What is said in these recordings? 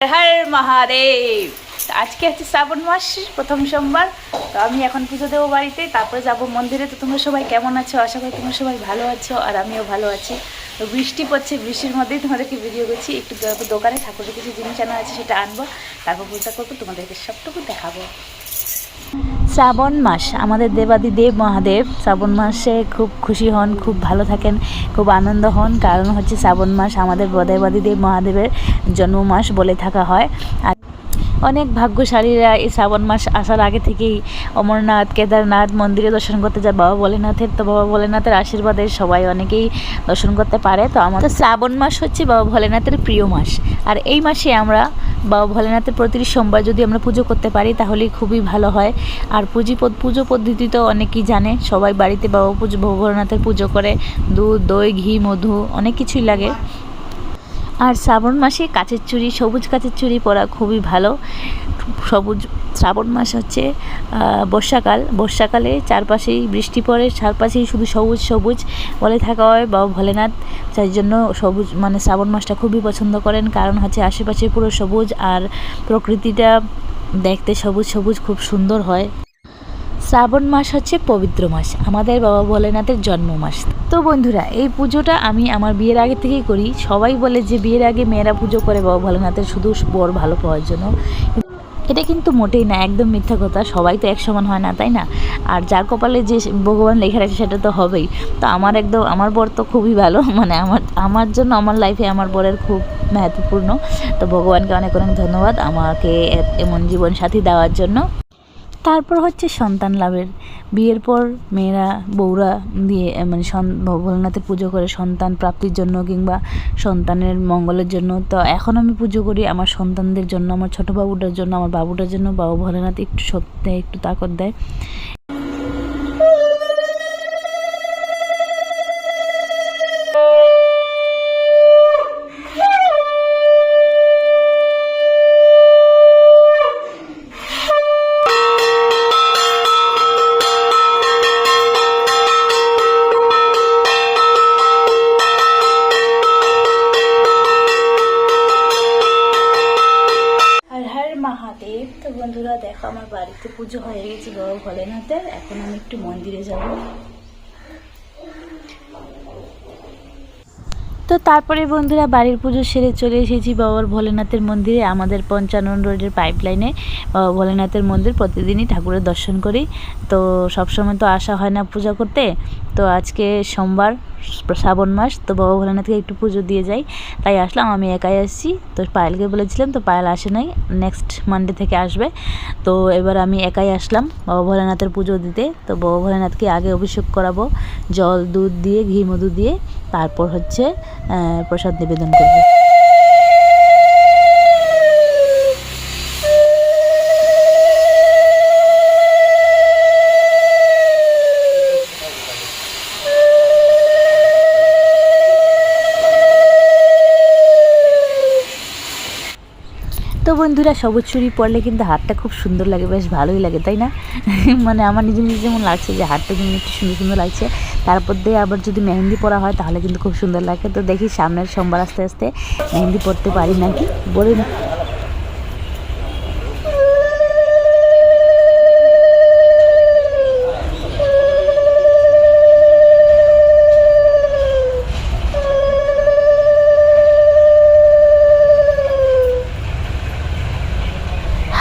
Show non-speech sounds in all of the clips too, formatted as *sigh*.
হর মহাদেব। আজকে হচ্ছে শ্রাবণ মাস প্রথম সোমবার, তো আমি এখন পুজো দেবো বাড়িতে, তারপরে যাব মন্দিরে। তো তোমরা সবাই কেমন আছো? আশা করি তোমরা সবাই ভালো আছো, আর আমিও ভালো আছি। তো বৃষ্টি পড়ছে, বৃষ্টির মধ্যেই তোমাদেরকে ভিডিও করছি। একটু দোকানে ঠাকুরের কিছু জিনিস আনা আছে, সেটা আনব, তারপর পূজা করব, তোমাদেরকে সবটুকু দেখাবো। শ্রাবণ মাস, আমাদের দেবাদি দেব মহাদেব শ্রাবণ মাসে খুব খুশি হন, খুব ভালো থাকেন, খুব আনন্দ হন। কারণ হচ্ছে শ্রাবণ মাস আমাদের দেবাদি দেব মহাদেবের জন্ম মাস বলে থাকা হয়। আর অনেক ভাগ্যশালীরা এই শ্রাবণ মাস আসার আগে থেকেই অমরনাথ, কেদারনাথ মন্দিরে দর্শন করতে যায়। বাবা ভোলেনাথের তো বাবা ভোলেনাথের আশীর্বাদে সবাই অনেকেই দর্শন করতে পারে। তো আমাদের শ্রাবণ মাস হচ্ছে বাবা ভোলেনাথের প্রিয় মাস। আর এই মাসে আমরা বাবা ভোলেনাথের প্রতিটি সোমবার যদি আমরা পুজো করতে পারি তাহলে খুবই ভালো হয়। আর পুঁজি পুজো পদ্ধতি তো অনেকেই জানে, সবাই বাড়িতে বাবা পুজো ভোলেনাথের পুজো করে। দুধ, দই, ঘি, মধু, অনেক কিছুই লাগে। আর শ্রাবণ মাসে কাচের চুড়ি সবুজ কাচের চুড়ি পরা খুবই ভালো। সবুজ শ্রাবণ মাস হচ্ছে বর্ষাকাল। বর্ষাকালে চারপাশেই বৃষ্টি পড়ে, চারপাশেই শুধু সবুজ সবুজ বলে থাকা হয় বাবা ভোলেনাথ। সেই জন্য সবুজ মানে শ্রাবণ মাসটা খুবই পছন্দ করেন। কারণ হচ্ছে আশেপাশে পুরো সবুজ আর প্রকৃতিটা দেখতে সবুজ সবুজ, খুব সুন্দর হয়। শ্রাবণ মাস হচ্ছে পবিত্র মাস, আমাদের বাবা ভোলেনাথের জন্ম মাস তো বন্ধুরা, এই পুজোটা আমি আমার বিয়ের আগে থেকেই করি। সবাই বলে যে বিয়ের আগে মেয়েরা পুজো করে, বাবা ভোলেনাথের শুধু বর ভালো পাওয়ার জন্য। এটা কিন্তু মোটেই না, একদম মিথ্যা কথা, সবাই তো এক সমান হয় না, তাই না? আর যার কপালে যে ভগবান লেখা আছে সেটা তো হবেই। তো আমার একদম, আমার বর তো খুবই ভালো *laughs* মানে আমার আমার জন্য আমার লাইফে আমার বরের খুব মহত্বপূর্ণ তো ভগবানকে অনেক অনেক ধন্যবাদ আমাকে এমন জীবন সাথী দেওয়ার জন্য। তারপর হচ্ছে সন্তান লাভের। বিয়ের পর মেয়েরা, বউরা দিয়ে মানে ভোলনাথের পুজো করে সন্তান প্রাপ্তির জন্য কিংবা সন্তানের মঙ্গলের জন্য। তো এখন আমি পুজো করি আমার সন্তানদের জন্য, আমার ছোটো বাবুটার জন্য, আমার বাবুটার জন্য। বাবু ভোলেনাথ একটু সত্যি একটু তাকত দেয়। তো বন্ধুরা, দেখো আমার বাড়িতে পুজো হয়ে গেছে বাবা ভোলেনাথের। এখন আমি একটু মন্দিরে যাব। তো তারপরে বন্ধুরা বাড়ির পুজো সেরে চলে এসেছি বাবার ভোলেনাথের মন্দিরে, আমাদের পঞ্চানন রোডের পাইপলাইনে বাবা ভোলেনাথের মন্দির প্রতিদিনই ঠাকুরের দর্শন করি। তো সবসময় তো আসা হয় না পূজা করতে। তো আজকে সোমবার, শ্রাবণ মাস, তো বাবা ভোলেনাথকে একটু পুজো দিয়ে যাই। তাই আসলাম, আমি একাই আসছি। তো পায়েলকে বলেছিলাম, তো পায়েল আসে নাই নেক্সট মানডে থেকে আসবে। তো এবার আমি একাই আসলাম বাবা ভোলেনাথের পুজো দিতে। তো বাবা ভোলেনাথকে আগে অভিষেক করাবো, জল, দুধ দিয়ে, ঘি, মধু দিয়ে। তারপর হচ্ছে প্রসাদ নিবেদন করব। বন্ধুরা, সবুজ চুরি পরলে কিন্তু হাতটা খুব সুন্দর লাগে, বেশ ভালোই লাগে, তাই না? *laughs* মানে আমার নিজে নিজে যেমন লাগছে যে হাতটা যেমন একটু সুন্দর সুন্দর লাগছে, তারপর দিয়ে আবার যদি মেহেন্দি পরা হয় তাহলে কিন্তু খুব সুন্দর লাগে। তো দেখি সামনের সোমবার আস্তে আস্তে মেহেন্দি পরতে পারি নাকি? বলে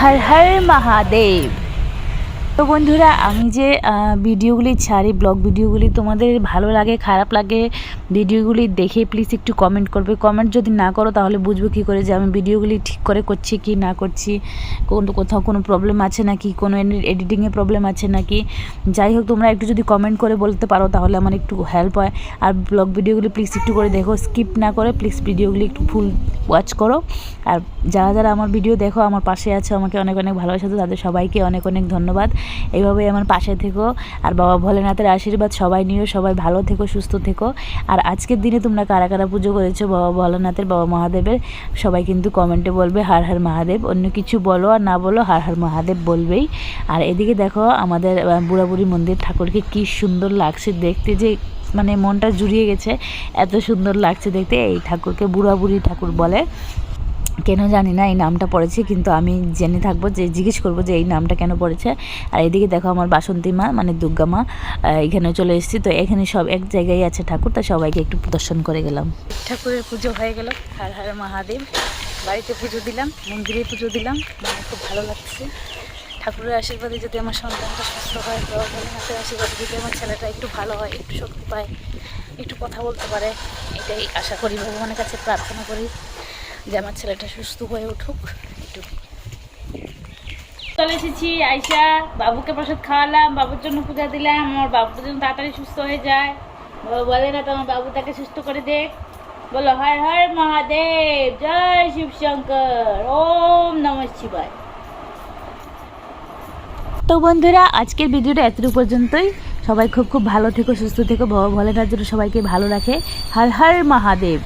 হর হর মহাদেব তো বন্ধুরা, আমি যে ভিডিওগুলি ছাড়ি, ব্লগ ভিডিওগুলি তোমাদের ভালো লাগে, খারাপ লাগে, ভিডিওগুলি দেখে প্লিজ একটু কমেন্ট করবে। কমেন্ট যদি না করো, তাহলে বুঝব কী করে যে আমি ভিডিওগুলি ঠিক করে করছি কি না করছি, কোন কোথাও কোনো প্রবলেম আছে নাকি, কোনো এডিটিংয়ে প্রবলেম আছে নাকি। যাই হোক, তোমরা একটু যদি কমেন্ট করে বলতে পারো, তাহলে আমার একটু হেল্প হয়। আর ব্লগ ভিডিওগুলি প্লিজ একটু করে দেখো স্কিপ না করে প্লিজ ভিডিওগুলি একটু ফুল ওয়াচ করো। আর যারা যারা আমার ভিডিও দেখো, আমার পাশে আছে, আমাকে অনেক অনেক ভালোবাসা, তো তাদের সবাইকে অনেক অনেক ধন্যবাদ। এইভাবেই আমার পাশে থেকো। আর বাবা ভোলেনাথের আশীর্বাদ সবাই নিও, সবাই ভালো থেকো, সুস্থ থেকো। আর আজকের দিনে তোমরা কারা কারা পুজো করেছ বাবা ভোলেনাথের, বাবা মহাদেবের, সবাই কিন্তু কমেন্টে বলবে হার হার মহাদেব। অন্য কিছু বলো আর না বলো, হার হার মহাদেব বলবেই। আর এদিকে দেখো আমাদের বুড়াবুড়ি মন্দির, ঠাকুরকে কি সুন্দর লাগছে দেখতে যে মানে মনটা জুড়িয়ে গেছে, এত সুন্দর লাগছে দেখতে। এই ঠাকুরকে বুড়া বুড়ি ঠাকুর বলে। কেন জানি না এই নামটা পড়েছে, কিন্তু আমি জেনে থাকব যে, জিজ্ঞেস করব যে এই নামটা কেন পড়েছে। আর এদিকে দেখো আমার বাসন্তী মা মানে দুর্গা মা এখানে চলে এসেছি। তো এখানে সব এক জায়গায় আছে ঠাকুর, তা সবাইকে একটু দর্শন করে গেলাম। ঠাকুরের পুজো হয়ে গেল। হার হার মহাদেব, বাড়িতে পুজো দিলাম, মন্দিরে পুজো দিলাম। মানে খুব ভালো লাগছে। ঠাকুরের আশীর্বাদে যদি আমার সন্তানটা সুস্থ হয় ভোলেনাথের আশীর্বাদে যদি আমার ছেলেটা একটু ভালো হয়, একটু শক্তি পায়, একটু কথা বলতে পারে, এটাই আশা করি ভগবানের কাছে প্রার্থনা করি। যে আমার ছেলেটা সুস্থ হয়ে উঠুক। একটু চলে এসেছি আইসা বাবুকে প্রসাদ খাওয়ালাম, বাবুর জন্য পূজা দিলাম, আমার বাবুর জন্য তাড়াতাড়ি সুস্থ হয়ে যায়। বাবা বলে, না, তোমার বাবু তাকে সুস্থ করে দেখ। বলো, হর হর মহাদেব, জয় শিব শঙ্কর, ওম নমঃ শিবায়। তো বন্ধুরা, আজকের ভিডিওটা এতটুকু পর্যন্তই। সবাই খুব খুব ভালো থেকো, সুস্থ থেকো ভোলেনাথ যেন সবাইকে ভালো রাখে। হর হর মহাদেব।